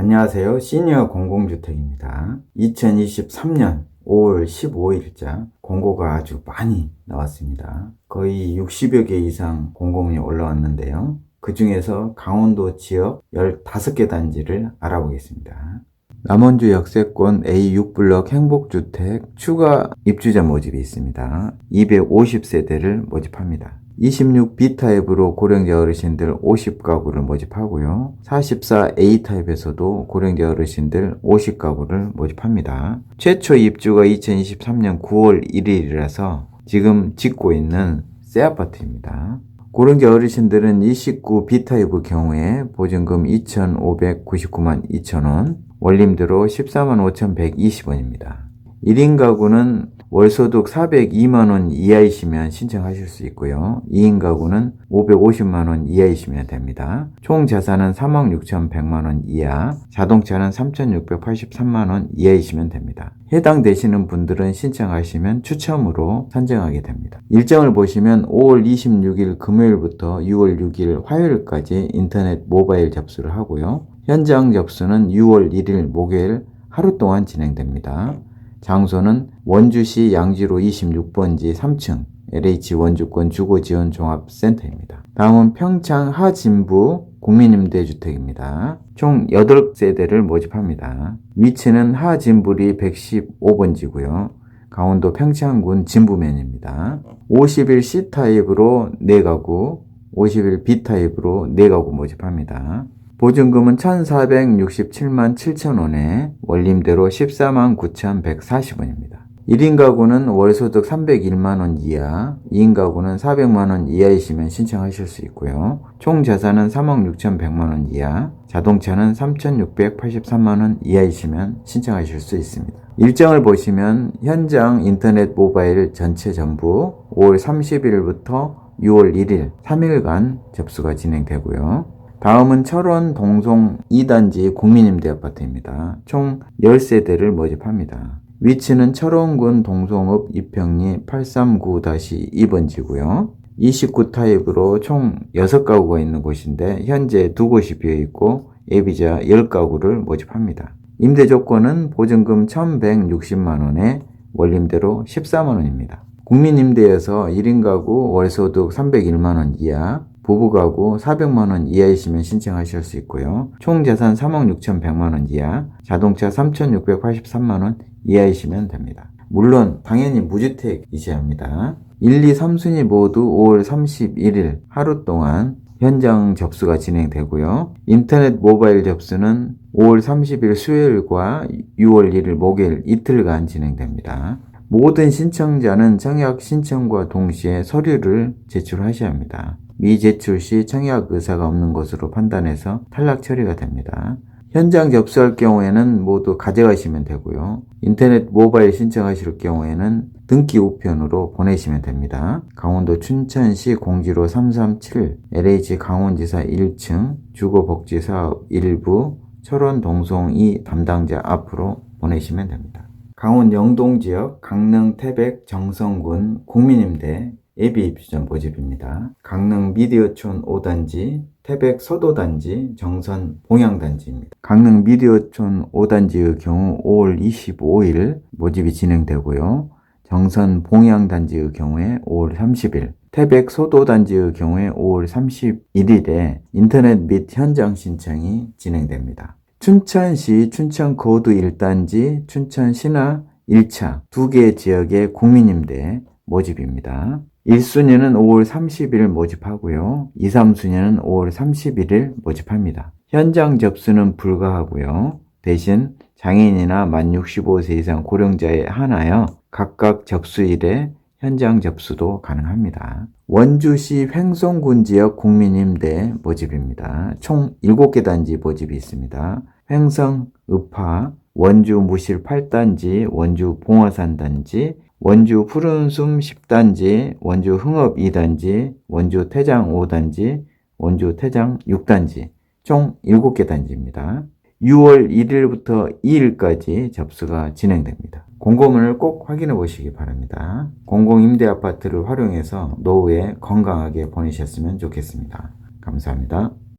안녕하세요. 시니어 공공주택입니다. 2023년 5월 15일자 공고가 아주 많이 나왔습니다. 거의 60여 개 이상 공고문이 올라왔는데요. 그 중에서 강원도 지역 15개 단지를 알아보겠습니다. 남원주 역세권 A6블럭 행복주택 추가 입주자 모집이 있습니다. 250세대를 모집합니다. 26B타입으로 고령자 어르신들 50가구를 모집하고요. 44A타입에서도 고령자 어르신들 50가구를 모집합니다. 최초 입주가 2023년 9월 1일이라서 지금 짓고 있는 새 아파트입니다. 고령자 어르신들은 29B타입의 경우에 보증금 2,599만 2천원, 원림대로 14만 5,120원입니다. 1인 가구는 월소득 402만원 이하이시면 신청하실 수 있고요. 2인 가구는 550만원 이하이시면 됩니다. 총 자산은 3억 6,100만원 이하, 자동차는 3,683만원 이하이시면 됩니다. 해당되시는 분들은 신청하시면 추첨으로 선정하게 됩니다. 일정을 보시면 5월 26일 금요일부터 6월 6일 화요일까지 인터넷 모바일 접수를 하고요. 현장 접수는 6월 1일 목요일 하루 동안 진행됩니다. 장소는 원주시 양지로 26번지 3층 LH 원주권 주거지원 종합센터입니다. 다음은 평창 하진부 국민임대주택입니다. 총 8세대를 모집합니다. 위치는 하진부리 115번지고요. 강원도 평창군 진부면입니다. 51C타입으로 4가구, 51B타입으로 4가구 모집합니다. 보증금은 1,467만 7천원에 원림대로 14만 9,140원입니다. 1인 가구는 월소득 301만원 이하, 2인 가구는 400만원 이하이시면 신청하실 수 있고요. 총 자산은 3억 6,100만원 이하, 자동차는 3,683만원 이하이시면 신청하실 수 있습니다. 일정을 보시면 현장 인터넷 모바일 전체 전부 5월 30일부터 6월 1일 3일간 접수가 진행되고요. 다음은 철원 동송 2단지 국민임대 아파트입니다. 총 10세대를 모집합니다. 위치는 철원군 동송읍 이평리 839-2번 지고요. 29타입으로 총 6가구가 있는 곳인데 현재 2곳이 비어있고 예비자 10가구를 모집합니다. 임대 조건은 보증금 1160만원에 원림대로 14만원입니다. 국민임대에서 1인 가구 월소득 301만원 이하, 부부가구 400만원 이하이시면 신청하실 수 있고요. 총 재산 3억 6,100만원 이하, 자동차 3,683만원 이하이시면 됩니다. 물론 당연히 무주택이셔야 합니다. 1, 2, 3순위 모두 5월 31일 하루 동안 현장 접수가 진행되고요. 인터넷 모바일 접수는 5월 30일 수요일과 6월 1일 목요일 이틀간 진행됩니다. 모든 신청자는 청약 신청과 동시에 서류를 제출하셔야 합니다. 미제출 시 청약 의사가 없는 것으로 판단해서 탈락 처리가 됩니다. 현장 접수할 경우에는 모두 가져가시면 되고요. 인터넷 모바일 신청하실 경우에는 등기 우편으로 보내시면 됩니다. 강원도 춘천시 공지로 337 LH 강원지사 1층 주거복지사업 일부 철원 동송 2 담당자 앞으로 보내시면 됩니다. 강원 영동 지역 강릉 태백 정성군 국민임대 예비 입주전 모집입니다. 강릉 미디어촌 5단지, 태백 서도단지, 정선 봉양단지입니다. 강릉 미디어촌 5단지의 경우 5월 25일 모집이 진행되고요. 정선 봉양단지의 경우에 5월 30일, 태백 소도단지의 경우에 5월 31일에 인터넷 및 현장 신청이 진행됩니다. 춘천시 춘천 고두 1단지, 춘천 신화 1차 두 개 지역의 국민임대 모집입니다. 1순위는 5월 30일 모집하고요. 2, 3순위는 5월 31일 모집합니다. 현장 접수는 불가하고요. 대신 장애인이나 만 65세 이상 고령자에 한하여 각각 접수일에 현장 접수도 가능합니다. 원주시 횡성군 지역 국민임대 모집입니다. 총 7개 단지 모집이 있습니다. 횡성, 읍하, 원주 무실 8단지, 원주 봉화산 단지, 원주 푸른숨 10단지, 원주 흥업 2단지, 원주 태장 5단지, 원주 태장 6단지, 총 7개 단지입니다. 6월 1일부터 2일까지 접수가 진행됩니다. 공고문을 꼭 확인해 보시기 바랍니다. 공공임대 아파트를 활용해서 노후에 건강하게 보내셨으면 좋겠습니다. 감사합니다.